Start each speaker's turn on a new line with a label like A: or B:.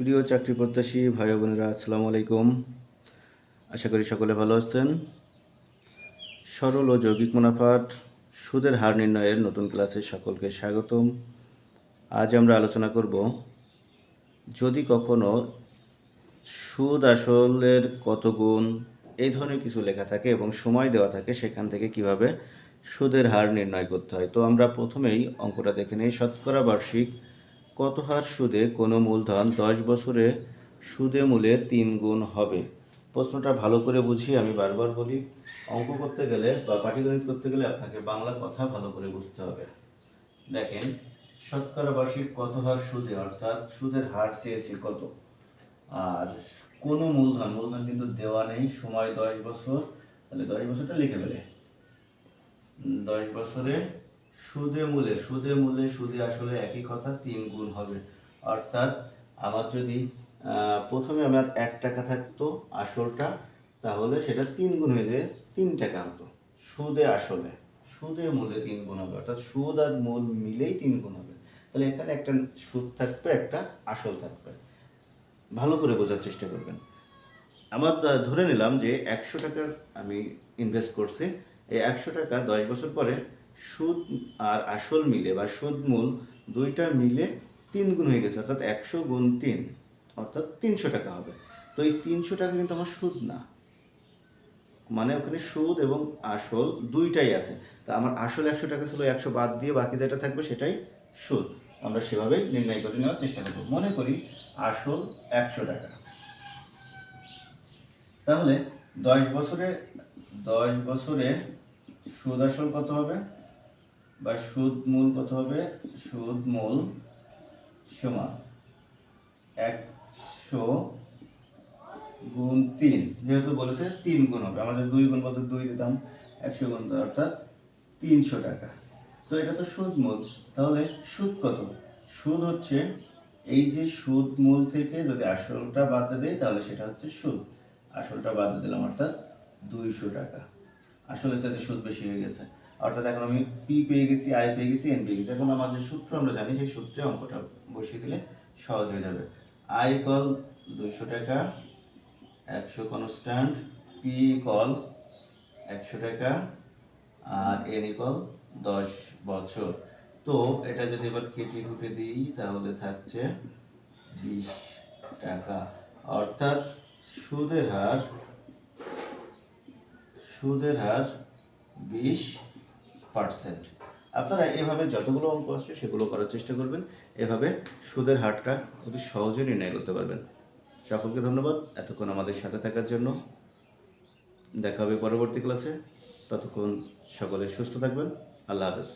A: প্রিয় চাকরি প্রত্যাশী ভাই বোনেরা, আসসালামু আলাইকুম। আশা করি সকলে ভালো আছেন। সরল ও যৌগিক মুনাফাট সুদের হার নির্ণয়ের নতুন ক্লাসে সকলকে স্বাগতম। আজ আমরা আলোচনা করব, যদি কখনো সুদ আসলের কত গুণ, এই ধরনের কিছু লেখা থাকে এবং সময় দেওয়া থাকে, সেখান থেকে কীভাবে সুদের হার নির্ণয় করতে হয়। তো আমরা প্রথমেই অঙ্কটা দেখে নিই। শতকরা বার্ষিক কত হার সুদে কোনো মূলধন দশ বছরে সুদে মূলে তিন গুণ হবে? প্রশ্নটা ভালো করে বুঝি আমি বারবার বলি, অঙ্ক করতে গেলে বা পাটিগণিত করতে গেলে আপনাকে বাংলা কথা ভালো করে বুঝতে হবে। দেখেন, শতকরা বার্ষিক কত হার সুদে, অর্থাৎ সুদের হার চেয়েছি কত? আর কোনো মূলধন মূলধন কিন্তু দেওয়া নেই, সময় দশ বছর, তাহলে দশ বছরটা লিখে ফেলে। দশ বছরে সুদে মূলে সুদে মূলে, সুদে আসলে একই কথা, তিন গুণ হবে। অর্থাৎ আমার যদি প্রথমে আমার এক টাকা থাকতো আসলটা, তাহলে সেটা তিন গুণ হয়ে যায়, তিন টাকা হতো সুদে আসলে, সুদে মূলে তিন গুণ হবে। অর্থাৎ সুদ আর মূল মিলেই তিন গুণ হবে। তাহলে এখানে একটা সুদ থাকবে, একটা আসল থাকবে। ভালো করে বোঝার চেষ্টা করবেন। আমার ধরে নিলাম যে একশো টাকার আমি ইনভেস্ট করছি। এই একশো টাকা দশ বছর পরে সুদ আর আসল মিলে বা সুদ মূল দুইটা মিলে তিন গুণ হয়ে গেছে, অর্থাৎ একশো গুণ তিন, অর্থাৎ তিনশো টাকা হবে। তো এই তিনশো টাকা কিন্তু আমার সুদ না। মানে ওখানে সুদ এবং আসল দুইটাই আছে। তা আমার আসল একশো টাকা ছিল, একশো বাদ দিয়ে বাকি যেটা থাকবে সেটাই সুদ। আমরা সেভাবেই নির্ণয় করে নেওয়ার চেষ্টা করব। মনে করি আসল একশো টাকা। তাহলে দশ বছরে দশ বছরে সুদ আসল কত হবে? বা সুদ মূল কত হবে? সুদ মূল সমান একশো গুণ তিন। যেহেতু বলেছে তিন গুণ হবে আমাদের দুই গুণ বলতে দুই দিতাম, একশো গুণ অর্থাৎ তিনশো টাকা। তো এটা তো সুদ মূল। তাহলে সুদ কত? সুদ হচ্ছে এই যে সুদ মূল থেকে যদি আসলটা বাদ দেয় তাহলে সেটা হচ্ছে সুদ। আসলটা বাদ দিলাম অর্থাৎ দুইশো টাকা। আসলে সাথে সুদ বেশি হয়ে গেছে। অর্থাৎ এখন আমি পি পেয়ে গেছি আই পেয়ে গেছি এন পেয়ে গেছি। এখন আমার যে সূত্র আমরা জানি, সেই সূত্রে অঙ্কটা বসিয়ে দিলে সহজ হয়ে যাবে। আই কল দুইশো টাকা, একশো কনস্ট্যান্ট পি কল একশো টাকা, আর এন ইকল দশ বছর। তো এটা যদি এবার কেটে কুটে দিই, তাহলে থাকছে বিশ টাকা। অর্থাৎ সুদের হার সুদের হার বিশ পার্সেন্ট আপনারা এভাবে যতগুলো অঙ্ক আসছে সেগুলো করার চেষ্টা করবেন। এভাবে সুদের হারটা অতি সহজে নির্ণয় করতে পারবেন। সকলকে ধন্যবাদ এতক্ষণ আমাদের সাথে থাকার জন্য। দেখা হবে পরবর্তী ক্লাসে। ততক্ষণ সকলে সুস্থ থাকবেন। আল্লাহ হাফেজ।